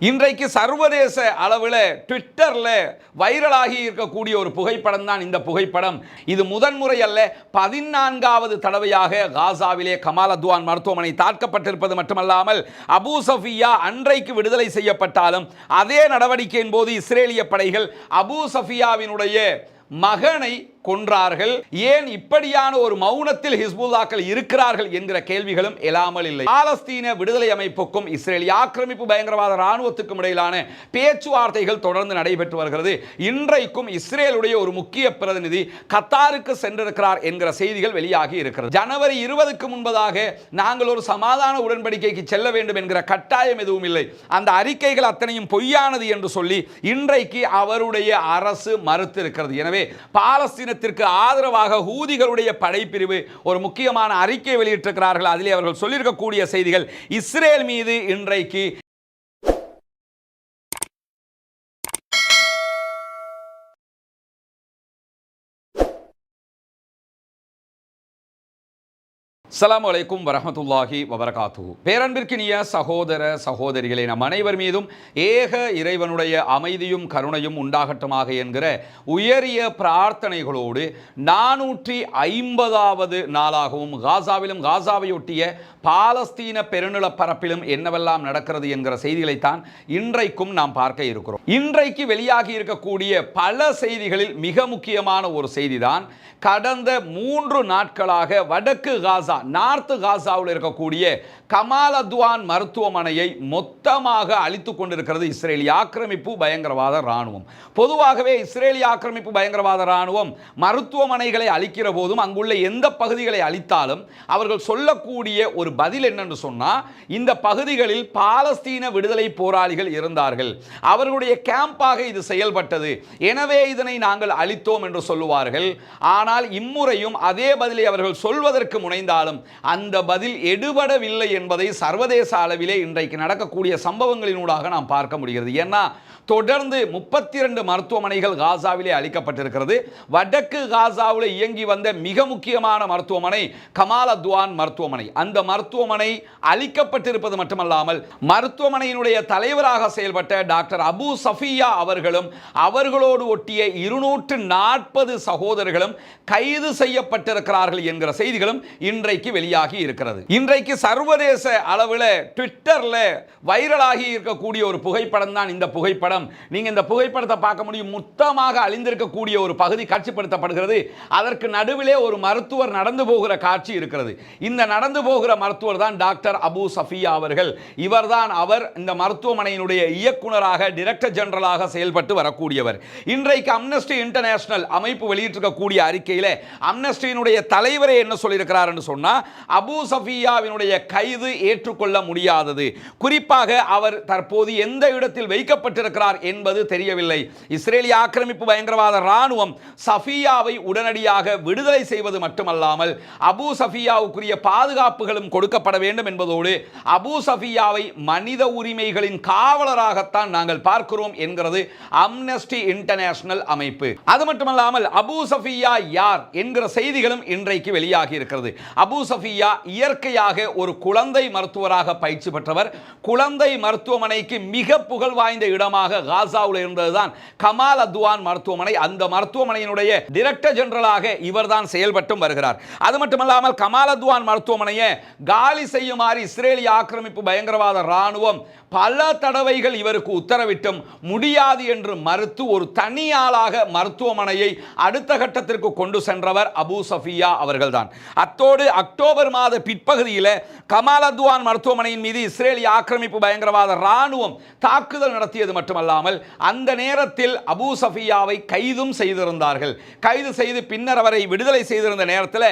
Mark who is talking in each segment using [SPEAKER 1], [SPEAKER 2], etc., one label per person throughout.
[SPEAKER 1] இன்றைக்கு சர்வதேச அளவில் ட்விட்டரில் வைரலாகி இருக்கக்கூடிய ஒரு புகைப்படம் தான் இந்த புகைப்படம். இது முதன்முறை அல்ல பதினான்காவது தடவையாக காசாவிலே கமால் அத்வான் மருத்துவமனை தாக்கப்பட்டிருப்பது மட்டுமல்லாமல் அபூசஃபியா அன்றைக்கு விடுதலை செய்யப்பட்டாலும் அதே நடவடிக்கையின் போது இஸ்ரேலிய படைகள் அபூசஃபியாவினுடைய மகனை கொன்றார்கள். ஏன் இப்படியான ஒரு மௌனத்தில் ஹிஸ்புல்லாக்கள் இருக்கிறார்கள் என்கிற கேள்விகளும் எழாமல் இல்லை. பாலஸ்தீன விடுதலை அமைப்புக்கும் இஸ்ரேலிய ஆக்கிரமிப்பு பயங்கரவாத ராணுவத்துக்கும் இடையிலான பேச்சுவார்த்தைகள் தொடர்ந்து நடைபெற்று வருகிறது. இன்றைக்கும் இஸ்ரேலுடைய ஒரு முக்கிய பிரதிநிதி கத்தாருக்கு சென்றிருக்கிறார் என்கிற செய்திகள் வெளியாகி இருக்கிறது. ஜனவரி இருபதுக்கு முன்பதாக நாங்கள் ஒரு சமாதான உடன்படிக்கைக்கு செல்ல வேண்டும் என்கிற கட்டாயம் எதுவும் இல்லை. அந்த அறிக்கைகள் அத்தனையும் பொய்யானது என்று சொல்லி இன்றைக்கு அவருடைய அரசு மறுத்திருக்கிறது. எனவே பாலஸ்தீன பாலஸ்தீனத்திற்கு ஆதரவாக ஹூதிகளுடைய படைப்பிரிவு ஒரு முக்கியமான அறிக்கை வெளியிட்டிருக்கிறார்கள். அதிலே அவர்கள் சொல்லியிருக்கக்கூடிய செய்திகள் இஸ்ரேல் மீது இன்றைக்கு சலாம் அலைக்கும் வரமத்துல்லாஹி வபரகாத்து பேரன்பிற்கினிய சகோதர சகோதரிகளே நம் அனைவர் மீதும் ஏக இறைவனுடைய அமைதியும் கருணையும் உண்டாகட்டுமாக என்கிற உயரிய பிரார்த்தனைகளோடு நானூற்றி ஐம்பதாவது நாளாகவும் காசாவிலும் காசாவையொட்டிய பாலஸ்தீன பெருநில பரப்பிலும் என்னவெல்லாம் நடக்கிறது என்கிற செய்திகளைத்தான் இன்றைக்கும் நாம் பார்க்க இருக்கிறோம். இன்றைக்கு வெளியாகி இருக்கக்கூடிய பல செய்திகளில் மிக முக்கியமான ஒரு செய்திதான் கடந்த மூன்று நாட்களாக வடக்கு காசா நார்த்து காசாவில் இருக்கக்கூடிய கமாலத்வான் மருத்துவமனையை மொத்தமாக அழித்து கொண்டிருக்கிறது இஸ்ரேலிய ஆக்கிரமிப்பு பயங்கரவாத இராணுவம். பொதுவாகவே இஸ்ரேலிய ஆக்கிரமிப்பு பயங்கரவாத இராணுவம் மருத்துவமனைகளை அழிக்கிற போதும் அங்குள்ள எந்த பகுதிகளை அழித்தாலும் அவர்கள் சொல்லக்கூடிய ஒரு பதில் என்னென்று சொன்னால் இந்த பகுதிகளில் பாலஸ்தீன விடுதலை போராளிகள் இருந்தார்கள். அவர்களுடைய கேம்பாக இது செயல்பட்டது. எனவே இதனை நாங்கள் அழித்தோம் என்று சொல்லுவார்கள். ஆனால் இம்முறையும் அதே பதிலை அவர்கள் சொல்வதற்கு முனைந்தால் இருந்தாலும் அந்த பதில் எடுபடவில்லை என்பதை சர்வதேச அளவிலே இன்றைக்கு நடக்கக்கூடிய சம்பவங்களினூடாக நாம் பார்க்க முடிகிறது. ஏன்னா தொடர்ந்து முப்பத்தி இரண்டு மருத்துவமனைகள் காசாவிலே அளிக்கப்பட்டிருக்கிறது. வடக்கு காசாவில் இயங்கி வந்த மிக முக்கியமான மருத்துவமனை கமால் அத்வான் மருத்துவமனை. அந்த மருத்துவமனை அளிக்கப்பட்டிருப்பது மட்டுமல்லாமல் மருத்துவமனையினுடைய தலைவராக செயல்பட்ட டாக்டர் அபு சஃபியா அவர்களும் அவர்களோடு ஒட்டிய இருநூற்று நாற்பது சகோதரர்களும் கைது செய்யப்பட்டிருக்கிறார்கள் என்கிற செய்திகளும் இன்றைய இன்றைக்கு வெளியாகி இருக்கிறது. இன்றைக்கு சர்வதேச அளவில் ட்விட்டரில் வைரலாகி இருக்கக்கூடிய ஒரு புகைப்படம் தான் இந்த புகைப்படம். நீங்கள் இந்த புகைப்படத்தை பார்க்க முடியும். மொத்தமாக அழிந்திருக்கக்கூடிய ஒரு பகுதி காட்சிப்படுத்தப்படுகிறது அதற்கு நடுவிலே ஒரு மருத்துவர் நடந்து போகிற காட்சி இருக்கிறது. இந்த நடந்து போகிற மருத்துவர் தான் டாக்டர் அபு சஃபியா அவர்கள். இவர்தான் அவர் இந்த மருத்துவமனையினுடைய இயக்குநராக டிரெக்டர் ஜெனரலாக செயல்பட்டு வரக்கூடியவர். இன்றைக்கு அம்னஸ்டி இன்டர்நேஷனல் அமைப்பு வெளியிட்டிருக்கக்கூடிய அறிக்கையில் அம்னஸ்டியினுடைய தலைவரே என்ன சொல்லியிருக்கிறார் என்று சொன்னால் அபு சஃபியாவினுடைய கைது ஏற்றுக்கொள்ள முடியாதது. குறிப்பாக அவர் தற்போது எந்த இடத்தில் வைக்கப்பட்டிருக்கிறார் என்பது தெரியவில்லை. இஸ்ரேலிய ஆக்கிரமிப்பு பயங்கரவாத ராணுவம் சஃபியாவை உடனடியாக விடுதலை செய்வது மட்டுமல்லாமல் அபு சஃபியாவுக்குரிய பாதுகாப்புகளும் கொடுக்கப்பட வேண்டும் என்பதோடு அபு சஃபியாவை மனித உரிமைகளின் காவலராகத்தான் நாங்கள் பார்க்கிறோம் என்கிறது அம்னஸ்டி இன்டர்நேஷனல் அமைப்பு. அது மட்டுமல்லாமல் அபு சஃபியா யார் என்கிற செய்திகளும் இன்றைக்கு வெளியாகி இருக்கிறது. அபு அபு சஃபியா இயற்கையாக ஒரு குழந்தை மருத்துவராக பயிற்சி பெற்றவர். குழந்தை மருத்துவமனைக்கு மிக புகழ் வாய்ந்த இடமாக காசாவில் இருந்ததுதான் கமால் அத்வான் மருத்துவமனை. அந்த மருத்துவமனையினுடைய டிரெக்டர் ஜெனரலாக இவர்தான் செயல்பட்டும் வருகிறார். அது மட்டுமல்லாமல் கமால் அத்வான் மருத்துவமனையை காலி செய்யுமாறு இஸ்ரேலிய ஆக்கிரமிப்பு பயங்கரவாத ராணுவம் பல தடவைகள் இவருக்கு உத்தரவிட்டும். முடியாது என்று மறுத்து ஒரு தனியாளாக மருத்துவமனையை அடுத்த கட்டத்திற்கு கொண்டு சென்றவர் அபு சஃபியா அவர்கள்தான். அத்தோடு அக்டோபர் மாத பிற்பகுதியில் கமால் அத்வான் மருத்துவமனையின் மீது இஸ்ரேலிய ஆக்கிரமிப்பு பயங்கரவாத இராணுவம் தாக்குதல் நடத்தியது மட்டுமல்லாமல் அந்த நேரத்தில் அபு சஃபியாவை கைதும் செய்திருந்தார்கள். கைது செய்து பின்னர் அவரை விடுதலை செய்திருந்த நேரத்தில்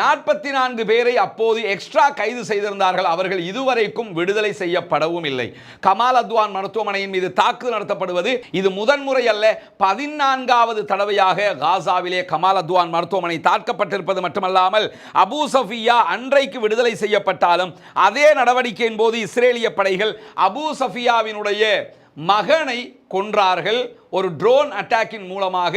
[SPEAKER 1] நாற்பத்தி நான்கு பேரை அப்போது எக்ஸ்ட்ரா கைது செய்திருந்தார்கள். அவர்கள் இதுவரைக்கும் விடுதலை செய்யப்படவும் இல்லை. கமால் அத்வான் மருத்துவமனையின் மீது தாக்குதல் நடத்தப்படுவது இது முதன்முறை அல்ல. பதினான்காவது தடவையாக காசாவிலே கமால் அத்வான் மருத்துவமனை தாக்கப்பட்டிருப்பது மட்டுமல்லாமல் அபு சஃபியா அன்றைக்கு விடுதலை செய்யப்பட்டாலும் அதே நடவடிக்கையின் போது இஸ்ரேலிய படைகள் அபு சஃபியாவினுடைய மகனை கொன்றார்கள். ஒரு ட்ரோன் அட்டாக்கின் மூலமாக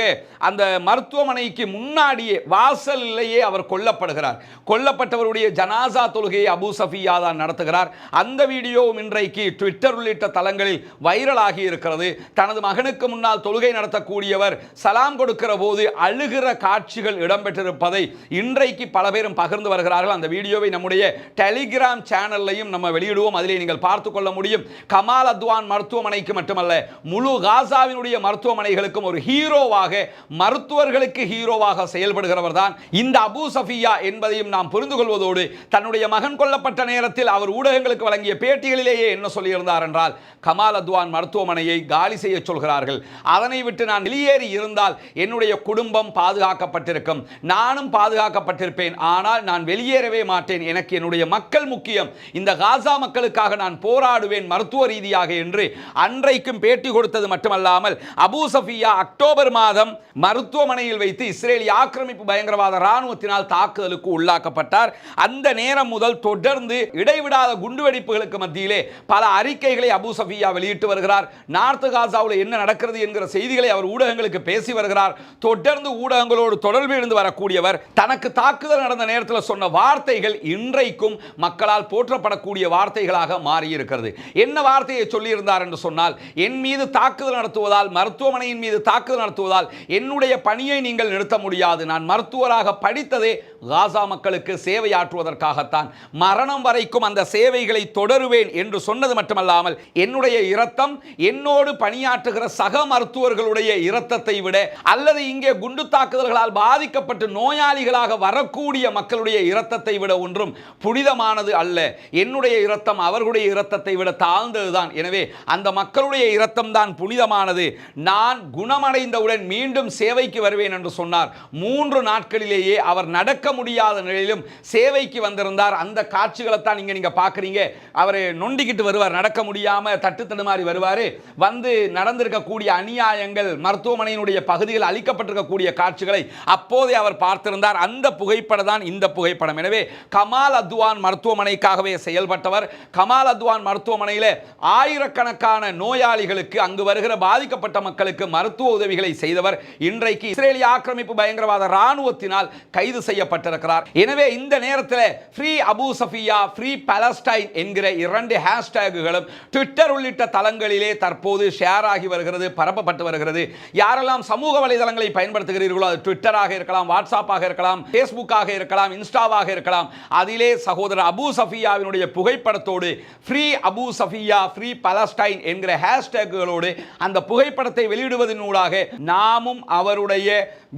[SPEAKER 1] அந்த மருத்துவமனைக்கு முன்னாடியே வாசலிலேயே அவர் கொல்லப்படுகிறார். கொல்லப்பட்டவருடைய ஜனாசா தொழுகையை அபு சஃபியா தான் நடத்துகிறார். அந்த வீடியோவும் இன்றைக்கு ட்விட்டர் உள்ளிட்ட தளங்களில் வைரலாகி இருக்கிறது. தனது மகனுக்கு முன்னால் தொழுகை நடத்தக்கூடியவர் சலாம் கொடுக்கிற போது அழுகிற காட்சிகள் இடம்பெற்றிருப்பதை இன்றைக்கு பல பேரும் பகிர்ந்து வருகிறார்கள். அந்த வீடியோவை நம்முடைய டெலிகிராம் சேனல்லையும் நம்ம வெளியிடுவோம். அதிலே நீங்கள் பார்த்து கொள்ள முடியும். கமால் அத்வான் மருத்துவமனைக்கு மட்டுமல்ல முழு காசாவினுடைய மருத்துவமனைகளுக்கும் ஒரு ஹீரோவாக மருத்துவர்களுக்கு ஹீரோவாக செயல்படுகிறவர் தான் இந்த அபு சஃபியா என்பதையும் நாம் புரிந்து கொள்வதோடு தன்னுடைய மகன் கொல்லப்பட்ட நேரத்தில் அவர் ஊடகங்களுக்கு வழங்கிய பேட்டிகளிலேயே என்ன சொல்லியிருந்தார் என்றால் கமால் அத்வான் மருத்துவமனையை காலி செய்ய சொல்கிறார்கள். அதனை விட்டு நான் வெளியேறி இருந்தால் என்னுடைய குடும்பம் பாதுகாக்கப்பட்டிருக்கும். நானும் பாதுகாக்கப்பட்டிருப்பேன். ஆனால் நான் வெளியேறவே மாட்டேன். எனக்கு என்னுடைய மக்கள் முக்கியம். இந்த காசா மக்களுக்காக நான் போராடுவேன் மருத்துவ ரீதியாக என்று அன்றைக்கும் பேட்டி கொடுத்தது மட்டுமல்லாமல் அபூ சஃபியா அக்டோபர் மாதம் மருத்துவமனையில் வைத்து இஸ்ரேலிய ஆக்கிரமிப்பு பயங்கரவாத ராணுவத்தினால் தாக்குதலுக்கு உள்ளாக்கப்பட்டார். அந்த நேரம் முதல் தொடர்ந்து இடைவிடாத குண்டுவெடிப்புகளுக்கு மத்தியிலே பல அறிக்கைகளை அபூ சஃபியா வெளியிட்டு வருகிறார். நார்த்து காசாவில் என்ன நடக்கிறது என்கிற செய்திகளை அவர் ஊடகங்களுக்கு பேசி வருகிறார். தொடர்ந்து ஊடகங்களோடு தொடர்பு இருந்து வரக்கூடியவர் தனக்கு தாக்குதல் நடந்த நேரத்தில் சொன்ன வார்த்தைகள் இன்றைக்கும் மக்களால் போற்றப்படக்கூடிய வார்த்தைகளாக மாறியிருக்கிறது. என்ன வார்த்தையை சொல்லியிருந்தார் என்று சொன்னால் என் மீது தாக்குதல் நடத்துவதால் மருத்துவமனையின் மீது தாக்குதல் நடத்துவதால் என்னுடைய பணியை நீங்கள் நிறுத்த முடியாது. நான் மருத்துவராக படித்ததே காசா மக்களுக்கு சேவையாற்றுவதற்காகத்தான். மரணம் வரைக்கும் அந்த சேவைகளை தொடருவேன் என்று சொன்னது மட்டுமல்லாமல் என்னுடைய இரத்தம் என்னோடு பணியாற்றுகிற சக மருத்துவர்களுடைய இரத்தத்தை விட அல்லது இங்கே குண்டு தாக்குதல்களால் பாதிக்கப்பட்டு நோயாளிகளாக வரக்கூடிய மக்களுடைய இரத்தத்தை விட ஒன்றும் புனிதமானது அல்ல. என்னுடைய இரத்தம் அவர்களுடைய இரத்தத்தை விட தாழ்ந்ததுதான். எனவே அந்த மக்களுடைய இரத்தம் தான் தான் புனிதமானது. நான் குணமடைந்தவுடன் மீண்டும் சேவைக்கு வருவேன் என்று சொன்னார். மூன்று நாட்களிலேயே அவர் நடக்க முடியாத நிலையிலும் சேவைக்கு வந்திருந்தார். அந்த காட்சிகளை தான் இங்க நீங்கள் பார்க்குறீங்க. அவர் நொண்டிக்கிட்டு வருவார். நடக்க முடியாமல் தட்டு தடுமாறி வருவார். வந்து நடந்திருக்கக்கூடிய அநியாயங்கள் மருத்துவமனையினுடைய பகுதிகள் அளிக்கப்பட்டிருக்கக்கூடிய காட்சிகளை அப்போதே அவர் பார்த்திருந்தார். அந்த புகைப்படம் தான் இந்த புகைப்படம். எனவே கமால் அத்வான் மருத்துவமனைக்காகவே செயல்பட்டவர். கமால் அத்வான் மருத்துவமனையில் ஆயிரக்கணக்கான நோயாளிகளுக்கு அங்கே அங்கு வருகிற பாதிக்கப்பட்ட மக்களுக்கு மருத்துவ உதவிகளை செய்தவர் இன்றைக்கு இஸ்ரேலிய ஆக்கிரமிப்பு பயங்கரவாத ராணுவத்தினால் கைது செய்யப்பட்டிருக்கிறார். எனவே இந்த நேரத்தில் free Abu Safiya free Palestine என்கிற இரண்டு ஹேஷ்டேகுகளும் ட்விட்டர் உள்ளிட்ட தளங்களிலே தற்போது ஷேர் ஆகி வருகிறது பரப்பப்பட்டு வருகிறது. யாரெல்லாம் சமூக வலைதளங்களை பயன்படுத்துகிறீர்களோ அது ட்விட்டராக இருக்கலாம் வாட்ஸ்அப்பாக இருக்கலாம் ஃபேஸ்புக்காக இருக்கலாம் இன்ஸ்டாவாக இருக்கலாம். அதிலே சகோதரர் அபு சஃபியாவினுடைய புகைப்படத்தோடு free Abu Safiya free Palestine என்கிற ஹேஷ்டேக்குகளோடு அந்த புகைப்படத்தை வெளியிடுவதன் ஊடாக நாமும் அவருடைய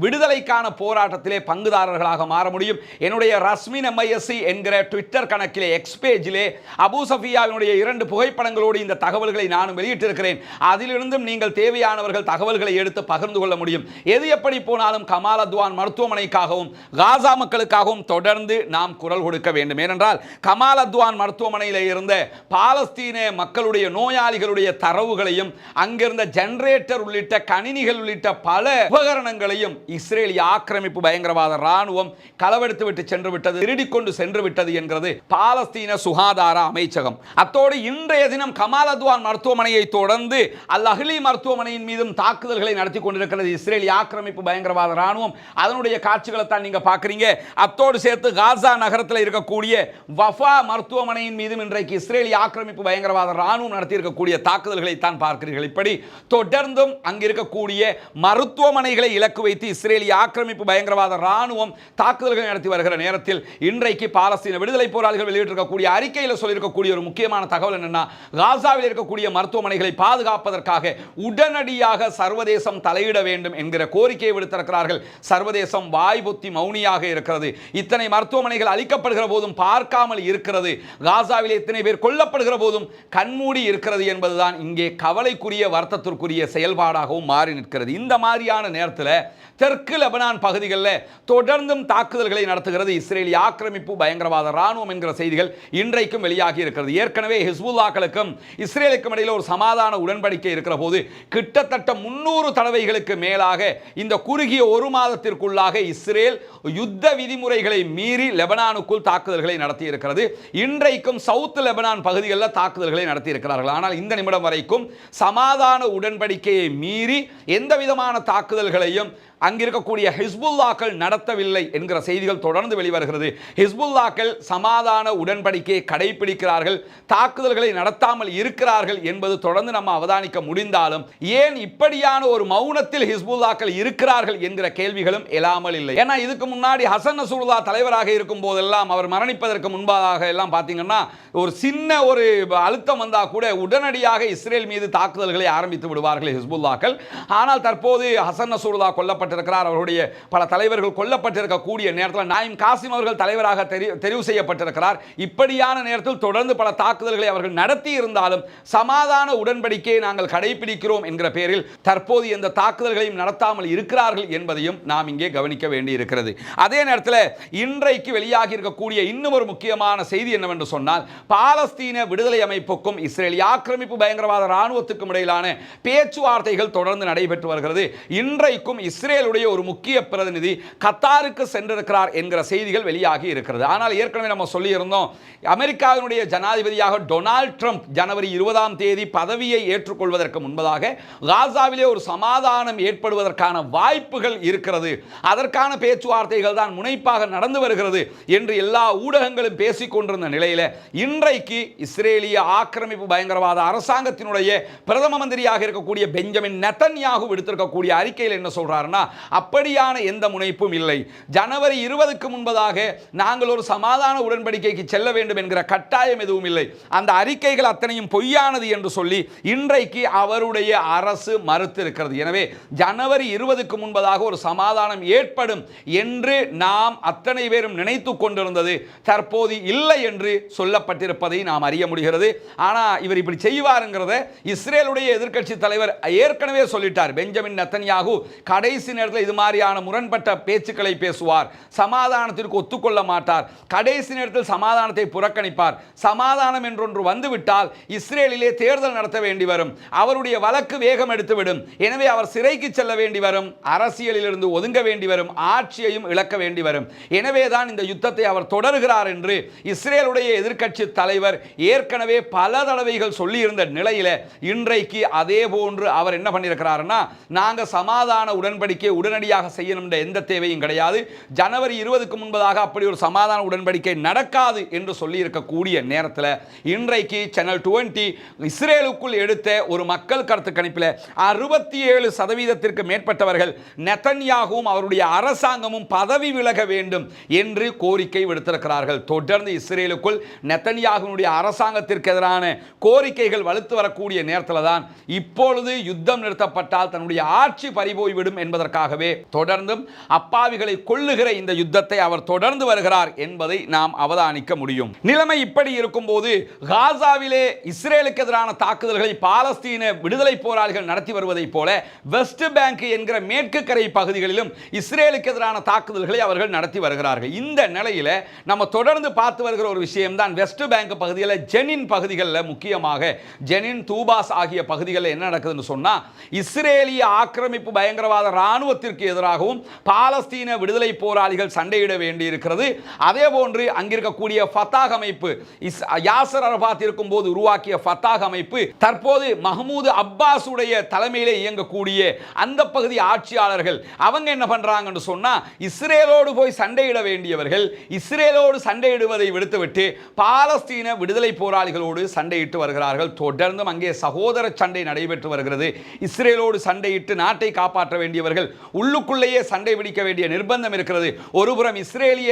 [SPEAKER 1] விடுதலைக்கான போராட்டத்திலே பங்குதாரர்களாக மாற முடியும். என்னுடைய ரஸ்மின் எம்ஐஎஸ்சி என்கிற ட்விட்டர் கணக்கிலே எக்ஸ் பேஜிலே அபு சஃபியாவினுடைய இரண்டு புகைப்படங்களோடு இந்த தகவல்களை நானும் வெளியிட்டிருக்கிறேன். அதிலிருந்தும் நீங்கள் தேவையானவர்கள் தகவல்களை எடுத்து பகிர்ந்து கொள்ள முடியும். எது எப்படி போனாலும் கமால் அத்வான் மருத்துவமனைக்காகவும் காசா மக்களுக்காகவும் தொடர்ந்து நாம் குரல் கொடுக்க வேண்டும். ஏனென்றால் கமால் அத்வான் மருத்துவமனையில் இருந்த பாலஸ்தீன மக்களுடைய நோயாளிகளுடைய தரவுகளையும் அங்கிருந்த ஜெனரேட்டர் உள்ளிட்ட கணினிகள் உள்ளிட்ட பல உபகரணங்களையும் இஸ்ரேலிய ஆக்கிரமிப்பு பயங்கரவாத ராணுவம் களவெடுத்து விட்டு சென்று விட்டது திருடிக் கொண்டு சென்று விட்டது என்கிறது பாலஸ்தீன சுகாதார அமைச்சகம். அத்தோடு இன்றைய தினம் கமால் அத்வான் மருத்துவமனையை தொடர்ந்து அல் அஹ்லி மருத்துவமனையின் மீதும் தாக்குதல்களை நடத்தி கொண்டிருக்கிறது இஸ்ரேலிய ஆக்கிரமிப்பு பயங்கரவாத ராணுவம் அதனுடைய காட்சிகளை தான் நீங்க பாக்குறீங்க அத்தோடு சேர்த்து காசா நகரத்தில் இருக்கக்கூடிய வஃபா மருத்துவமனையின் மீதும் இன்றைக்கு இஸ்ரேலிய ஆக்கிரமிப்பு பயங்கரவாத ராணுவம் நடத்தி இருக்கக்கூடிய தாக்குதல்களை தான் பார்க்கிறீர்கள். செய்திகள் இப்படி தொடர்ந்தும் அங்கிருக்கக்கூடிய மருத்துவமனைகளை இலக்கு வைத்து இஸ்ரேலிய ஆக்கிரமிப்பு பயங்கரவாத ராணுவம் தாக்குதல்கள் நடத்தி வருகிற நேரத்தில் இன்றைக்கு பாலஸ்தீன விடுதலை போராளிகள் வெளியிட்டிருக்கக்கூடிய அறிக்கையில் சொல்லியிருக்கக்கூடிய ஒரு முக்கியமான தகவல் என்னன்னா காசாவில் இருக்கக்கூடிய மருத்துவமனைகளை பாதுகாப்பதற்காக உடனடியாக சர்வதேசம் தலையிட வேண்டும் என்கிற கோரிக்கையை விடுத்திருக்கிறார்கள். சர்வதேசம் வாய்புத்தி மௌனியாக இருக்கிறது. இத்தனை மருத்துவமனைகள் அளிக்கப்படுகிற போதும் பார்க்காமல் இருக்கிறது. காசாவில் இத்தனை பேர் கொல்லப்படுகிற போதும் கண்மூடி இருக்கிறது என்பதுதான் இங்கே கவலைக்குரிய வருத்தத்திற்குரிய செயல்பாடாகவும் மாறி நிற்கிறது. இந்த மாதிரியான நேரத்தில் தெற்கு லெபனான் பகுதிகளில் தொடர்ந்தும் தாக்குதல்களை நடத்துகிறது. இஸ்ரேலிய ஆக்கிரமிப்பு பயங்கரவாத ராணுவம் என்கிற செய்திகள் இன்றைக்கும் வெளியாகி இருக்கிறது. ஏற்கனவே ஹிஸ்புல்லாக்களுக்கும் இஸ்ரேலுக்கும் இடையில் ஒரு சமாதான உடன்படிக்கை இருக்கிற போது கிட்டத்தட்ட முன்னூறு தடவைகளுக்கு மேலாக இந்த குறுகிய ஒரு மாதத்திற்குள்ளாக இஸ்ரேல் யுத்த விதிமுறைகளை மீறி லெபனானுக்குள் தாக்குதல்களை நடத்தி இருக்கிறது இன்றைக்கும் சவுத் லெபனான் பகுதிகளில் தாக்குதல்களை நடத்தி இருக்கிறார்கள் ஆனால் இந்த நிமிடம் வரைக்கும் சமாதான உடன்படிக்கையை மீறி எந்த விதமான தாக்குதல்களையும் அங்கிருக்கக்கூடிய ஹிஸ்புல்லாக்கள் நடத்தவில்லை என்கிற செய்திகள் தொடர்ந்து வெளிவருகிறது. ஹிஸ்புல்லாக்கள் சமாதான உடன்படிக்கையை கடைபிடிக்கிறார்கள். தாக்குதல்களை நடத்தாமல் இருக்கிறார்கள் என்பது தொடர்ந்து நம்ம அவதானிக்க முடிந்தாலும் ஏன் இப்படியான ஒரு மௌனத்தில் ஹிஸ்புல்லாக்கள் இருக்கிறார்கள் என்கிற கேள்விகளும் எழாமல் இல்லை. ஏன்னா இதுக்கு முன்னாடி ஹசன் நசூலுல்லா தலைவராக இருக்கும் போதெல்லாம் அவர் மரணிப்பதற்கு முன்பாக எல்லாம் பார்த்தீங்கன்னா ஒரு சின்ன ஒரு அழுத்தம் வந்தால் கூட உடனடியாக இஸ்ரேல் மீது தாக்குதல்களை ஆரம்பித்து விடுவார்கள் ஹிஸ்புல்லாக்கள். ஆனால் தற்போது ஹசன் நசூலுல்லா செய்யப்பட்டிருக்கிறார் அவருடைய பல தலைவர்கள் கொல்லப்பட்டிருக்கக்கூடிய நேரத்தில் நாயிம் காசிம் அவர்கள் தலைவராக தெரிவு செய்யப்பட்டிருக்கிறார். இப்படியான நேரத்தில் தொடர்ந்து பல தாக்குதல்களை அவர்கள் நடத்தி இருந்தாலும் சமாதான உடன்படிக்கையை நாங்கள் கடைபிடிக்கிறோம் என்கிற பெயரில் தற்போது எந்த தாக்குதல்களையும் நடத்தாமல் இருக்கிறார்கள் என்பதையும் நாம் இங்கே கவனிக்க வேண்டியிருக்கிறது. அதே நேரத்தில் இன்றைக்கு வெளியாகி இருக்கக்கூடிய இன்னும் ஒரு முக்கியமான செய்தி என்னவென்று சொன்னால் பாலஸ்தீன விடுதலை அமைப்புக்கும் இஸ்ரேலிய ஆக்கிரமிப்பு பயங்கரவாத இராணுவத்துக்கும் இடையிலான பேச்சுவார்த்தைகள் தொடர்ந்து நடைபெற்று வருகிறது. இன்றைக்கும் இஸ்ரேல் இஸ்ரேலுடைய ஒரு முக்கிய பிரதிநிதி கத்தாருக்கு சென்றிருக்கிறார் என்கிற செய்திகள் வெளியாகி இருக்கிறது. ஆனால் ஏற்கனவே நம்ம சொல்லியிருந்தோம் அமெரிக்காவினுடைய ஜனாதிபதியாக டொனால்ட் ட்ரம்ப் ஜனவரி இருபதாம் தேதி பதவியை ஏற்றுக்கொள்வதற்கு முன்பதாக காசாவிலே ஒரு சமாதானம் ஏற்படுவதற்கான வாய்ப்புகள் இருக்கிறது. அதற்கான பேச்சுவார்த்தைகள் தான் முனைப்பாக நடந்து வருகிறது என்று எல்லா ஊடகங்களும் பேசிக்கொண்டிருந்த நிலையில் இன்றைக்கு இஸ்ரேலிய ஆக்கிரமிப்பு பயங்கரவாத அரசாங்கத்தினுடைய பிரதம மந்திரியாக இருக்கக்கூடிய பெஞ்சமின் நெத்தன்யாகு விடுத்திருக்கக்கூடிய அறிக்கையில் என்ன சொல்றாருன்னா அப்படியான எந்த முனைப்பும் இல்லை. ஜனவரி இருபதுக்கு முன்பதாக நாங்கள் ஒரு சமாதான உடன்படிக்கைக்கு செல்ல வேண்டும் என்கிற கட்டாயம் எதுவும் இல்லை. அந்த அறிக்கைகள் அத்தனையும் பொய்யானது என்று சொல்லி இன்றைக்கு அவருடைய அரசு மறுத்திருக்கிறது. எனவே ஜனவரி இருபதுக்கு முன்பதாக ஒரு சமாதானம் ஏற்படும் என்று நாம் அத்தனை பேரும் நினைத்து கொண்டிருந்தது. தற்போது இல்லை என்று சொல்லப்பட்டிருப்பதை நாம் அறிய முடிகிறது. ஆனால் இவர் இப்படி செய்வாருங்கிறத இஸ்ரேலுடைய எதிர்க்கட்சி தலைவர் ஏற்கனவே சொல்லிட்டார். பெஞ்சமின் நத்தன்யாகு கடைசி நேரத்தில் இது மாதிரியான முரண்பட்ட பேச்சுக்களை பேசுவார். சமாதானத்திற்கு ஒத்துக்கொள்ள மாட்டார். கடைசி நேரத்தில் சமாதானத்தை புறக்கணிப்பார். சமாதானம் என்றொன்று வந்துவிட்டால் இஸ்ரேலிலே தேர்தல் நடத்த வேண்டி வரும். அவருடைய வழக்கு வேகம் எடுத்துவிடும். எனவே அவர் சிறைக்கு செல்ல வேண்டி வரும். அரசியலிலிருந்து ஒதுங்க வேண்டி வரும். ஆட்சியையும் இழக்க வேண்டி வரும். எனவே தான் இந்த யுத்தத்தை அவர் தொடர்கிறார் என்று இஸ்ரேலுடைய எதிர்க்கட்சி தலைவர் ஏற்கனவே பல தடவைகள் சொல்லியிருந்த நிலையில இன்றைக்கு அதே போன்று அவர் என்ன பண்ணியிருக்கிறாருன்னா நாங்க சமாதான உடன்படிக்கை உடனடியாக செய்யணும்ன்ற எந்த தேவையும் கிடையாது. ஜனவரி இருபதுக்கு முன்பதாக அப்படி ஒரு சமாதான உடன்படிக்கை நடக்காது என்று சொல்லி இருக்கக்கூடிய நேரத்தில் இன்றைக்கு சேனல் டுவெண்ட்டி இஸ்ரேலுக்குள் எடுத்த ஒரு மக்கள் கருத்து கணிப்பில் அறுபத்தி ஏழு சதவீதத்திற்கு மேற்பட்டவர்கள் நெத்தன்யாகவும் அவருடைய அரசாங்கமும் பதவி விலக வேண்டும் என்று கோரிக்கை விடுத்திருக்கிறார்கள். தொடர்ந்து இஸ்ரேலுக்குள் நெத்தன்யாகுனுடைய அரசாங்கத்திற்கு எதிரான கோரிக்கைகள் வலுத்து வரக்கூடிய நேரத்தில் தான் இப்பொழுது யுத்தம் நிறுத்தப்பட்டால் தன்னுடைய ஆட்சி பறிபோய்விடும் என்பதற்கு என்பதற்காகவே தொடர்ந்தும் அப்பாவிகளை கொள்ளுகிற இந்த யுத்தத்தை அவர் தொடர்ந்து வருகிறார் என்பதை நாம் அவதானிக்க முடியும். நிலைமை இப்படி இருக்கும்போது காசாவிலே இஸ்ரேலுக்கு எதிரான தாக்குதல்களை பாலஸ்தீன விடுதலை போராளிகள் நடத்தி வருவதைப் போல வெஸ்ட் பேங்க் என்கிற மேற்கு கரை பகுதிகளிலும் இஸ்ரேலுக்கு எதிரான தாக்குதல்களை அவர்கள் நடத்தி வருகிறார்கள். இந்த நிலையில் நம்ம தொடர்ந்து பார்த்து வருகிற ஒரு விஷயம்தான் வெஸ்ட் பேங்க் பகுதியில் ஜெனின் பகுதிகளில் முக்கியமாக ஜெனின் தூபாஸ் ஆகிய பகுதிகளில் என்ன நடக்குதுன்னு சொன்னால் இஸ்ரேலிய ஆக்கிரமிப்பு பயங்கரவாத இராணுவத்திற்கு எதிராகவும் பாலஸ்தீன விடுதலை போராளிகள் சண்டையிட வேண்டியிருக்கிறது. அதே போன்று அங்கிருக்கக்கூடிய ஃபத்தாக் அமைப்பு இஸ் யாசர் அரபாத் இருக்கும் போது உருவாக்கிய ஃபத்தாக் அமைப்பு தற்போது மஹமூது அப்பாஸ் உடைய தலைமையிலே இயங்கக்கூடிய அந்த பகுதி ஆட்சியாளர்கள் அவங்க என்ன பண்றாங்கன்னு சொன்னா இஸ்ரேலோடு போய் சண்டையிட வேண்டியவர்கள் இஸ்ரேலோடு சண்டையிடுவதை விடுத்துவிட்டு பாலஸ்தீன விடுதலை போராளிகளோடு சண்டையிட்டு வருகிறார்கள். தொடர்ந்தும் அங்கே சகோதர சண்டை நடைபெற்று வருகிறது. இஸ்ரேலோடு சண்டையிட்டு நாட்டை காப்பாற்ற வேண்டியவர்கள் உள்ளுக்குள்ளேயே சண்டை பிடிக்க வேண்டிய நிர்பந்தம் இருக்கிறது. ஒருபுறம் இஸ்ரேலிய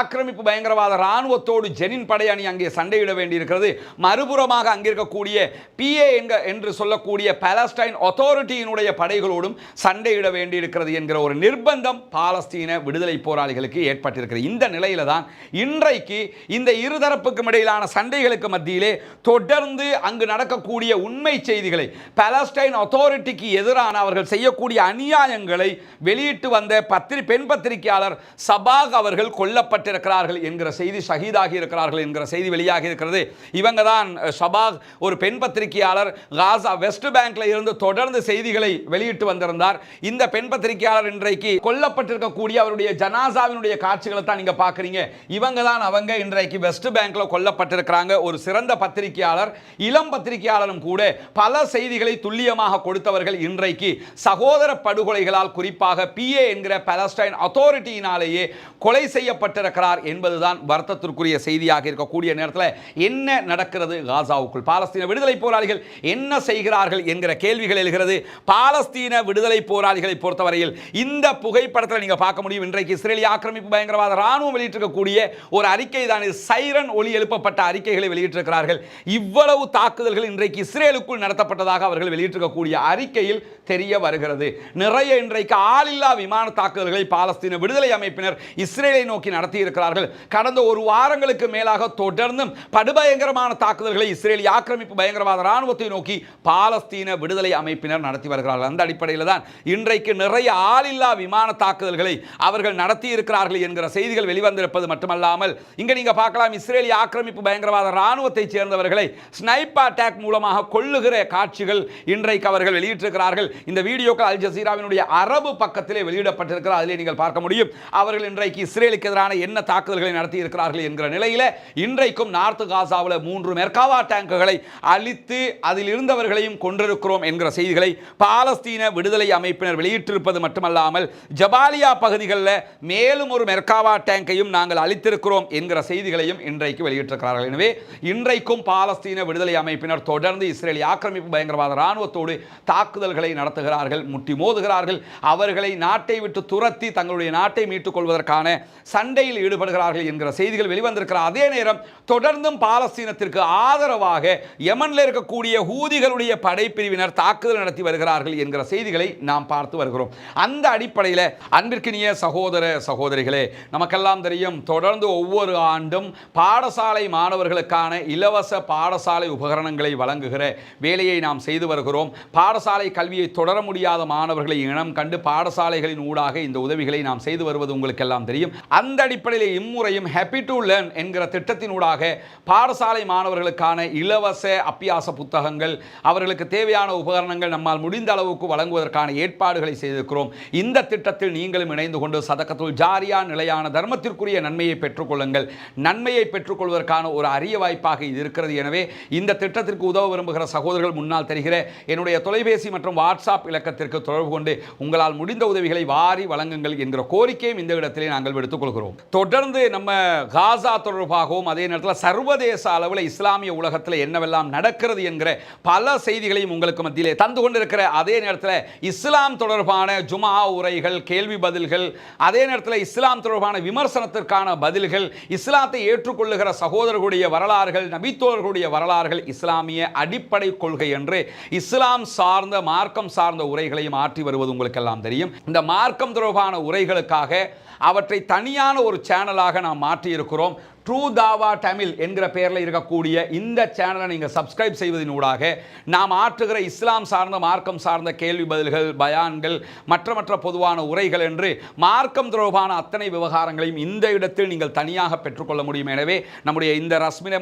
[SPEAKER 1] ஆக்கிரமிப்பு பயங்கரவாத இராணுவத்தோடு ஜெனின் படையணி அங்கே சண்டையிட வேண்டியிருக்கிறது. மறுபுறமாக அங்கிருக்கக்கூடிய பிஏ என்க என்று சொல்லக்கூடிய பாலஸ்டைன் அத்தாரிட்டியினுடைய படைகளோடும் சண்டையிட வேண்டியிருக்கிறது என்கிற ஒரு நிர்பந்தம் பாலஸ்தீன விடுதலை போராளிகளுக்கு ஏற்பட்டிருக்கிறது. இந்த நிலையில தான் இன்றைக்கு இந்த இருதரப்புக்கும் இடையிலான சண்டைகளுக்கு மத்தியிலே தொடர்ந்து அங்கு நடக்கக்கூடிய உண்மை செய்திகளை பாலஸ்டைன் அத்தாரிட்டிக்கு எதிரான அவர்கள் செய்யக்கூடிய அநியாயங்கள் ஆவணங்களை வெளியிட்டு வந்த பத்திரி பெண் பத்திரிகையாளர் சபாக் அவர்கள் கொல்லப்பட்டிருக்கிறார்கள் என்கிற செய்தி ஷஹீதாகி இருக்கிறார்கள் என்கிற செய்தி வெளியாகி இருக்கிறது. இவங்க தான் சபாக் ஒரு பெண் பத்திரிகையாளர் காசா வெஸ்ட் பேங்க்ல இருந்து தொடர்ந்து செய்திகளை வெளியிட்டு வந்திருந்தார். இந்த பெண் பத்திரிகையாளர் இன்றைக்கு கொல்லப்பட்டிருக்கக்கூடிய அவருடைய ஜனாசாவினுடைய காட்சிகளை தான் நீங்க பாக்குறீங்க இவங்க தான் அவங்க இன்றைக்கு வெஸ்ட் பேங்க்ல கொல்லப்பட்டிருக்கிறாங்க. ஒரு சிறந்த பத்திரிகையாளர் இளம் பத்திரிகையாளரும் கூட பல செய்திகளை துல்லியமாக கொடுத்தவர்கள் இன்றைக்கு சகோதர படுகொலை படுகொலைகளால் குறிப்பாக பிஏ என்கிற பலஸ்டைன் அத்தாரிட்டியினாலேயே கொலை செய்யப்பட்டிருக்கிறார் என்பதுதான் வருத்தத்திற்குரிய செய்தியாக இருக்கக்கூடிய நேரத்தில் என்ன நடக்கிறது காசாவுக்குள்? பாலஸ்தீன விடுதலை போராளிகள் என்ன செய்கிறார்கள் என்கிற கேள்விகள் எழுகிறது. பாலஸ்தீன விடுதலை போராளிகளை பொறுத்தவரையில் இந்த புகைப்படத்தில் நீங்க பார்க்க முடியும். இன்றைக்கு இஸ்ரேலிய ஆக்கிரமிப்பு பயங்கரவாத ராணுவம் வெளியிட்டிருக்கக்கூடிய ஒரு அறிக்கை தான் சைரன் ஒளி எழுப்பப்பட்ட அறிக்கைகளை வெளியிட்டிருக்கிறார்கள். இவ்வளவு தாக்குதல்கள் இன்றைக்கு இஸ்ரேலுக்குள் நடத்தப்பட்டதாக அவர்கள் வெளியிட்டிருக்கக்கூடிய அறிக்கையில் தெரிய வருகிறது. நிறைய இன்றைக்கு ஆளில்லா விமான தாக்குதல்களை பாலஸ்தீன விடுதலை அமைப்பினர் இஸ்ரேலை நோக்கி நடத்தி இருக்கிறார்கள் கடந்த ஒரு வாரங்களுக்கு மேலாக தொடர்ந்தும் படுபயங்கரமான தாக்குதல்களை இஸ்ரேல் ஆக்கிரமிப்பு பயங்கரவாத ராணுவத்தை நோக்கி பாலஸ்தீன விடுதலை அமைப்பினர் நடத்தி வருகிறார்கள். அந்த அடிப்படையில் தான் இன்றைக்கு நிறைய ஆளில்லா விமான தாக்குதல்களை அவர்கள் நடத்தி இருக்கிறார்கள் என்கிற செய்திகள் வெளிவந்திருப்பது மட்டுமல்லாமல் இங்க நீங்க பார்க்கலாம் இஸ்ரேலிய ஆக்கிரமிப்பு பயங்கரவாத இராணுவத்தைச் சேர்ந்தவர்களை ஸ்னைப் அட்டாக் மூலமாக கொள்ளுகிற காட்சிகள் இன்றைக்கு அவர்கள் வெளியிட்டிருக்கிறார்கள். இந்த வீடியோக்கள் அல் ஜசீராவினுடைய அரபு பக்கத்திலே வெளியிடப்பட்டிருக்கிற அதிலே நீங்கள் பார்க்க முடியும் அவர்கள் இன்றைக்கு இஸ்ரேலுக்கு எதிரான என்ன தாக்குதல்களை நடத்தி இருக்கிறார்கள் என்கிற நிலையில் இன்றைக்கும் நார்த் காசாவில் மூன்று மெர்காவா டேங்குகளை அழித்து அதில் இருந்தவர்களையும் கொண்டிருக்கிறோம் என்கிற செய்திகளை பாலஸ்தீன விடுதலை அமைப்பினர் வெளியிட்டிருப்பது மட்டுமல்லாமல் ஜபாலியா பகுதிகளில் மேலும் ஒரு மெர்காவா டேங்கையும் நாங்கள் அளித்திருக்கிறோம் என்கிற செய்திகளையும் இன்றைக்கு வெளியிட்டிருக்கிறார்கள். எனவே இன்றைக்கும் பாலஸ்தீன விடுதலை அமைப்பினர் தொடர்ந்து இஸ்ரேலிய ஆக்கிரமிப்பு பயங்கரவாத ராணுவத்தோடு தாக்குதல்களை நடத்துகிறார்கள் முட்டி மோதுகிறார்கள். அவர்களை நாட்டை விட்டு துரத்தி தங்களுடைய நாட்டை மீட்டுக் கொள்வதற்கான சண்டையில் ஈடுபடுகிறார்கள் என்கிற செய்திகள் வெளிவந்திருக்கிற அதே நேரம் தொடர்ந்தும் பாலஸ்தீனத்திற்கு ஆதரவாக யமனில் இருக்கக்கூடிய ஹூதிகளுடைய படைப்பிரிவினர் தாக்குதல் நடத்தி வருகிறார்கள் என்கிற செய்திகளை நாம் பார்த்து வருகிறோம். அந்த அடிப்படையில் அன்பிற்கினிய சகோதர சகோதரிகளே நமக்கெல்லாம் தெரியும் தொடர்ந்து ஒவ்வொரு ஆண்டும் பாடசாலை மாணவர்களுக்கான இலவச பாடசாலை உபகரணங்களை வழங்குகிற வேலையை நாம் செய்து வருகிறோம். பாடசாலை கல்வியை தொடர முடியாத மாணவர்களை இனம் கண்டு பாடசாலைகளின் ஊடாக இந்த உதவிகளை நாம் செய்து வருவது உங்களுக்கெல்லாம் தெரியும். அந்த அடிப்படையில் இம்முறையும் ஹாப்பி டு லேர்ன் என்கிற திட்டத்தினூடாக பாடசாலை மாணவர்களுக்கான இலவச அப்பியாச புத்தகங்கள் அவர்களுக்கு தேவையான உபகரணங்கள் நம்மால் முடிந்த அளவுக்கு வழங்குவதற்கான ஏற்பாடுகளை செய்திருக்கிறோம். இந்த திட்டத்தில் நீங்களும் இணைந்து கொண்டு சதக்கத்துள் ஜாரியா நிலையான தர்மத்திற்குரிய நன்மையை பெற்றுக்கொள்ளுங்கள். நன்மையை பெற்றுக்கொள்வதற்கான ஒரு அரிய வாய்ப்பாக இது இருக்கிறது. எனவே இந்த திட்டத்திற்கு உதவ விரும்புகிற சகோதரர்கள் முன்னால் தெரிகிற என்னுடைய தொலைபேசி மற்றும் வாட்ஸ்அப் இலக்கத்திற்கு தொடர்பு கொண்டு உங்களால் முடிந்த உதவிகளை வாரி வழங்குங்கள் என்கிற கோரிக்கையும் இந்த இடத்திலே நாங்கள் எடுத்துக் கொள்கிறோம் தொடர்ந்து நம்ம காசா தொடர்பாகவும் அதே நேரத்தில் சர்வதேச அளவில் இஸ்லாமிய உலகத்தில் என்னவெல்லாம் நடக்கிறது என்கிற பல செய்திகளையும் உங்களுக்கு மத்தியிலே தந்து கொண்டிருக்கிற அதே நேரத்தில் இஸ்லாம் தொடர்பான ஜுமா உரைகள் கேள்வி பதில்கள் அதே நேரத்தில் இஸ்லாம் தொடர்பான விமர்சனத்திற்கான பதில்கள் இஸ்லாத்தை ஏற்றுக்கொள்ளுகிற சகோதரர்களுடைய வரலாறுகள் நபித்தோர்களுடைய வரலாறுகள் இஸ்லாமிய அடிப்படை கொள்கை என்று இஸ்லாம் சார்ந்த மார்க்கம் சார்ந்த உரைகளையும் ஆற்றி வருவது உங்களுக்கெல்லாம் தெரியும். இந்த மார்க்கம் தொடர்பான உரைகளுக்காக அவற்றை தனியான ஒரு சேனலாக நாம் மாற்றியிருக்கிறோம். ட்ரூ தாவா தமிழ் என்கிற பெயரில் இருக்கக்கூடிய இந்த சேனலை நீங்கள் சப்ஸ்கிரைப் செய்வதனூடாக நாம் ஆற்றுகிற இஸ்லாம் சார்ந்த மார்க்கம் சார்ந்த கேள்வி பதில்கள் பயான்கள் மற்ற மற்ற பொதுவான உரைகள் என்று மார்க்கம் தொடர்பான அத்தனை விவகாரங்களையும் இந்த இடத்தில் நீங்கள் தனியாக பெற்றுக்கொள்ள முடியும். எனவே நம்முடைய இந்த ரஸ்மின்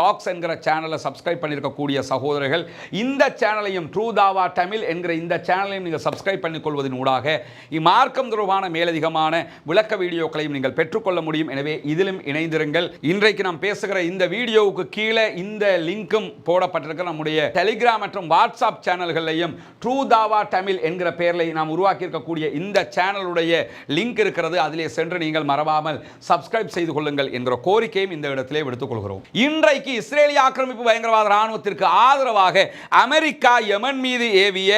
[SPEAKER 1] டாக்ஸ் என்கிற சேனலை சப்ஸ்கிரைப் பண்ணியிருக்கக்கூடிய சகோதரர்கள் இந்த சேனலையும் ட்ரூ தாவா தமிழ் என்கிற இந்த சேனலையும் நீங்கள் சப்ஸ்கிரைப் பண்ணிக்கொள்வதன் ஊடாக இம்மார்க்கம் தொடர்பான மேலதிகமான விளக்க வீடியோக்களையும் நீங்கள் பெற்றுக்கொள்ள முடியும். எனவே இதிலும் இணைந்திருங்கள். பாருங்கள். இன்றைக்கு நாம் பேசுகிற இந்த வீடியோவுக்கு கீழே இந்த லிங்க்கும் போடப்பட்டிருக்க நம்முடைய டெலிகிராம் மற்றும் வாட்ஸ்அப் சேனல்களையும் ட்ரூ தாவா தமிழ் என்கிற பெயரில் நாம் உருவாக்கியிருக்கக்கூடிய இந்த சேனலுடைய லிங்க் இருக்கிறது. அதிலே சென்று நீங்கள் மறவாமல் சப்ஸ்கிரைப் செய்து கொள்ளுங்கள் என்கிற கோரிக்கையும் இந்த இடத்திலே விடுத்துக் கொள்கிறோம். இன்றைக்கு இஸ்ரேலிய ஆக்கிரமிப்பு பயங்கரவாத ராணுவத்திற்கு ஆதரவாக அமெரிக்கா யமன் மீது ஏவிய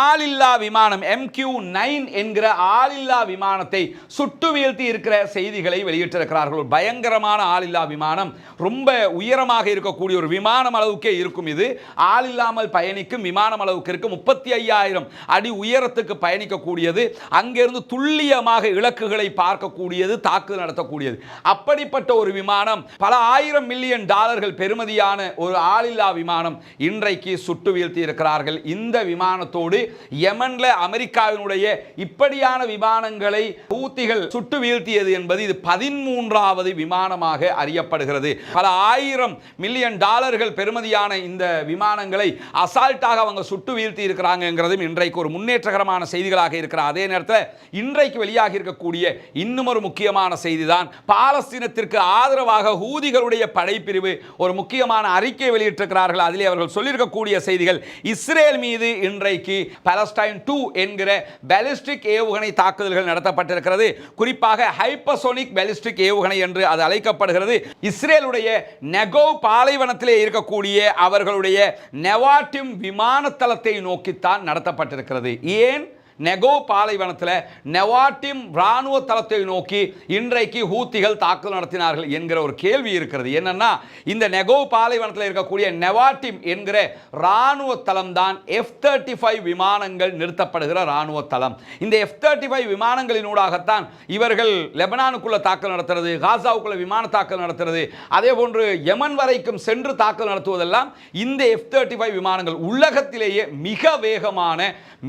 [SPEAKER 1] ஆளில்லா விமானம் எம்கியூ நைன் என்கிற ஆளில்லா விமானத்தை சுட்டு வீழ்த்தி இருக்கிற செய்திகளை வெளியிட்டிருக்கிறார்கள். பயங்கரமான பயங்கரமான ஆளில்லா விமானம். ரொம்ப உயரமாக இருக்கக்கூடிய ஒரு விமானம் அளவுக்கே இருக்கும் இது. ஆள் இல்லாமல் பயணிக்கும் விமானம் அளவுக்கு இருக்கு. முப்பத்தி ஐயாயிரம் அடி உயரத்துக்கு பயணிக்கக்கூடியது. அங்கிருந்து துல்லியமாக இலக்குகளை பார்க்கக்கூடியது தாக்குதல் நடத்தக்கூடியது. அப்படிப்பட்ட ஒரு விமானம் பல ஆயிரம் மில்லியன் டாலர்கள் பெருமதியான ஒரு ஆளில்லா விமானம் இன்றைக்கு சுட்டு வீழ்த்தி இருக்கிறார்கள். இந்த விமானத்தோடு யமன்ல அமெரிக்காவினுடைய இப்படியான விமானங்களை ஊத்திகள் சுட்டு வீழ்த்தியது என்பது இது பதிமூன்றாவது விமானமாக அறியப்படுகிறது. பல ஆயிரம் மில்லியன் டாலர்கள் பெறுமதியான இந்த விமானங்களை அசால்ட்டாக அவங்க சுட்டு வீழ்த்தி இருக்கிறாங்கிறதும் இன்றைக்கு ஒரு முன்னேற்றகரமான செய்திகளாக இருக்கிற அதே நேரத்தில் இன்றைக்கு வெளியாகி இருக்கக்கூடிய இன்னும் ஒரு முக்கியமான செய்தி தான் பாலஸ்தீனத்திற்கு ஆதரவாக ஹூதிகளுடைய படைப்பிரிவு ஒரு முக்கியமான அறிக்கை வெளியிட்டிருக்கிறார்கள். அதிலே அவர்கள் சொல்லியிருக்கக்கூடிய செய்திகள் இஸ்ரேல் மீது இன்றைக்கு பலஸ்டைன் டூ என்கிற பேலிஸ்டிக் ஏவுகணை தாக்குதல்கள் நடத்தப்பட்டிருக்கிறது. குறிப்பாக ஹைப்பசோனிக் பேலிஸ்டிக் ஏவுகணை என்று அது அழைக்கப்படுகிறது இஸ்ரேலுடைய நெகோ பாலைவனத்திலே இருக்கக்கூடிய அவர்களுடைய நெவாட்டிம் விமானத்தளத்தை நோக்கித்தான் நடத்தப்பட்டிருக்கிறது. ஏன்? நெகோ பாலைவனத்தில் நெவாட்டிம் இராணுவ தளத்தை நோக்கி இன்றைக்கு ஹூத்திகள் தாக்குதல் நடத்தினார்கள் என்கிற ஒரு கேள்வி இருக்கிறது. என்னன்னா இந்த நெகோ பாலைவனத்தில் இருக்கக்கூடிய நெவாட்டிம் என்கிற இராணுவ தளம் தான் எஃப் தேர்ட்டி ஃபைவ் விமானங்கள் நிறுத்தப்படுகிற இராணுவ தளம். இந்த எஃப் தேர்ட்டி ஃபைவ் விமானங்களினூடாகத்தான் இவர்கள் லெபனானுக்குள்ள தாக்கல் நடத்துறது காசாவுக்குள்ள விமான தாக்கல் நடத்துறது அதே போன்று யமன் வரைக்கும் சென்று தாக்கல் நடத்துவதெல்லாம் இந்த எஃப் தேர்ட்டி ஃபைவ் விமானங்கள் உலகத்திலேயே மிக வேகமான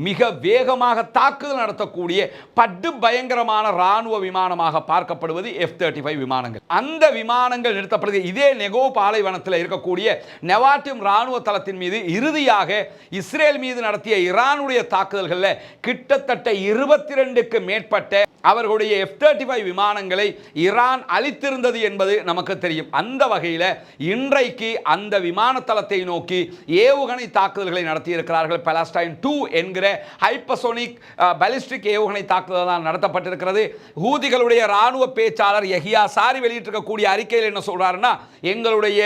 [SPEAKER 1] மிக வேகமாக தாக்குதல் நடத்தக்கூடிய பட்டு பயங்கரமான ராணுவ விமானமாக பார்க்கப்படுவது எஃப் தேர்ட்டி ஃபைவ் விமானங்கள். அந்த விமானங்கள் நிறுத்தப்படுது. இதே நெகோ பாலைவனத்தில் இருக்கக்கூடிய நெவாட்டிம் ராணுவ தளத்தின் மீது இறுதியாக இஸ்ரேல் மீது நடத்திய ஈரானுடைய தாக்குதல்களில் கிட்டத்தட்ட இருபத்தி ரெண்டுக்கு மேற்பட்ட அவர்களுடைய எஃப் தேர்ட்டி ஃபைவ் விமானங்களை ஈரான் அளித்திருந்தது என்பது நமக்கு தெரியும். அந்த வகையில் இன்றைக்கு அந்த விமான தளத்தை நோக்கி ஏவுகணை தாக்குதல்களை நடத்தியிருக்கிறார்கள் பலஸ்டைன் டூ என்கிற ஹைப்பசோனிக் பாலிஸ்டிக் ஏவுகணை தாக்குதல் தான் நடத்தப்பட்டிருக்கிறது. ஹூதிகளுடைய இராணுவ பேச்சாளர் எஹியா சாரி வெளியிட்டிருக்கக்கூடிய அறிக்கையில் என்ன சொல்கிறாருன்னா எங்களுடைய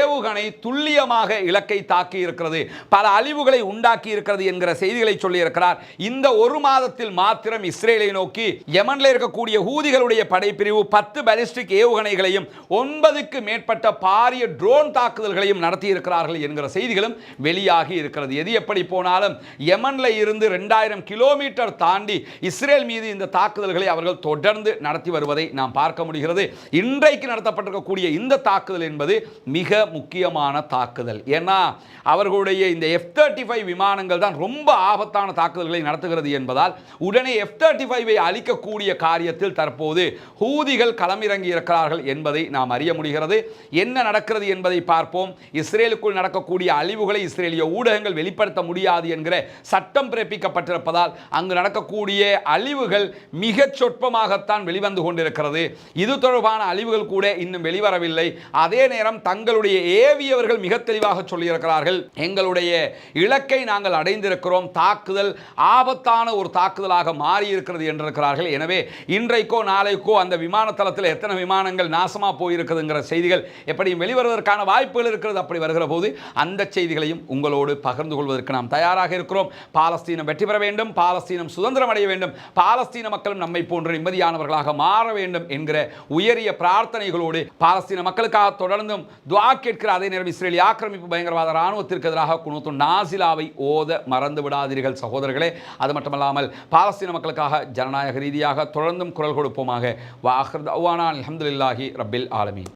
[SPEAKER 1] ஏவுகணை துல்லியமாக இலக்கை தாக்கி இருக்கிறது பல அழிவுகளை உண்டாக்கி இருக்கிறது என்கிற செய்திகளை சொல்லியிருக்கிறார். இந்த ஒரு மாதத்தில் மாத்திரம் இஸ்ரேலை நோக்கி யமனில் இருக்கக்கூடிய ஹூதிகளுடைய படைப்பிரிவு பத்து பலிஸ்டிக் ஏவுகணைகளையும் ஒன்பதுக்கு மேற்பட்ட பாரிய ட்ரோன் தாக்குதல்களையும் நடத்தியிருக்கிறார்கள் என்கிற செய்திகளும் வெளியாகி இருக்கிறது. எது எப்படி போனாலும் யமனில் இருந்து ரெண்டாயிரம் கிலோ கிலோமீட்டர் தாண்டி இஸ்ரேல் மீது இந்த தாக்குதல்களை அவர்கள் தொடர்ந்து நடத்தி வருவதை நாம் பார்க்க முடிகிறது. இன்றைக்கு நடத்தப்பட்டிருக்கக்கூடிய இந்த தாக்குதல் என்பது மிக முக்கியமான தாக்குதல். ஏன்னா அவர்களுடைய இந்த எஃப் தேர்ட்டி ஃபைவ் விமானங்கள் தான் ரொம்ப ஆபத்தான தாக்குதல்களை நடத்துகிறது என்பதால் உடனே எஃப் தேர்ட்டி ஃபைவை அழிக்கக்கூடிய காரியத்தில் தற்போது ஹூதிகள் களமிறங்கி இருக்கிறார்கள் என்பதை நாம் அறிய முடிகிறது. என்ன நடக்கிறது என்பதை பார்ப்போம். இஸ்ரேலுக்குள் நடக்கக்கூடிய அழிவுகளை இஸ்ரேலிய ஊடகங்கள் வெளிப்படுத்த முடியாது என்கிற சட்டம் பிறப்பிக்கப்பட்டிருப்பதால் அங்கு நடக்கக்கூடிய அழிவுகள் மிகச் சொற்பமாகத்தான் வெளிவந்து கொண்டிருக்கிறது. இது தொடர்பான அழிவுகள் கூட இன்னும் வெளிவரவில்லை. அதே நேரம் தங்களுடைய ஏவியவர்கள் மிக தெளிவாக சொல்லியிருக்கிறார்கள். எங்களுடைய இலக்கை நாங்கள் அடைந்திருக்கிறோம். தாக்குதல் ஆபத்தான ஒரு தாக்குதலாக மாறி இருக்கிறது என்றிருக்கிறார்கள். எனவே இன்றைக்கோ நாளைக்கோ அந்த விமான தளத்தில் எத்தனை விமானங்கள் நாசமாக போயிருக்குதுங்கிற செய்திகள் எப்படியும் வெளிவருவதற்கான வாய்ப்புகள் இருக்கிறது. அப்படி வருகிற போது அந்த செய்திகளையும் உங்களோடு பகிர்ந்து கொள்வதற்கு நாம் தயாராக இருக்கிறோம். பாலஸ்தீனம் வெற்றி பெற வேண்டும். பாலஸ்தீனம் சுதந்திரம் அடைய வேண்டும். பாலஸ்தீன மக்களும் நம்மை போன்ற நிம்மதியானவர்களாக மாற வேண்டும் என்கிற உயரிய பிரார்த்தனைகளோடு பாலஸ்தீன மக்களுக்காக தொடர்ந்தும் துவா கேட்கிற அதே நேரம் இஸ்ரேலிய ஆக்கிரமிப்பு பயங்கரவாத ராணுவத்திற்கு எதிராக குணத்து நாசிலாவை ஓத மறந்து விடாதீர்கள் சகோதரர்களே. அது மட்டுமல்லாமல் பாலஸ்தீன மக்களுக்காக ஜனநாயக ரீதியாக தொடர்ந்தும் குரல் கொடுப்போமாக. வாஹர் அல்ஹம்துலில்லாஹி ரப்பில் ஆலமி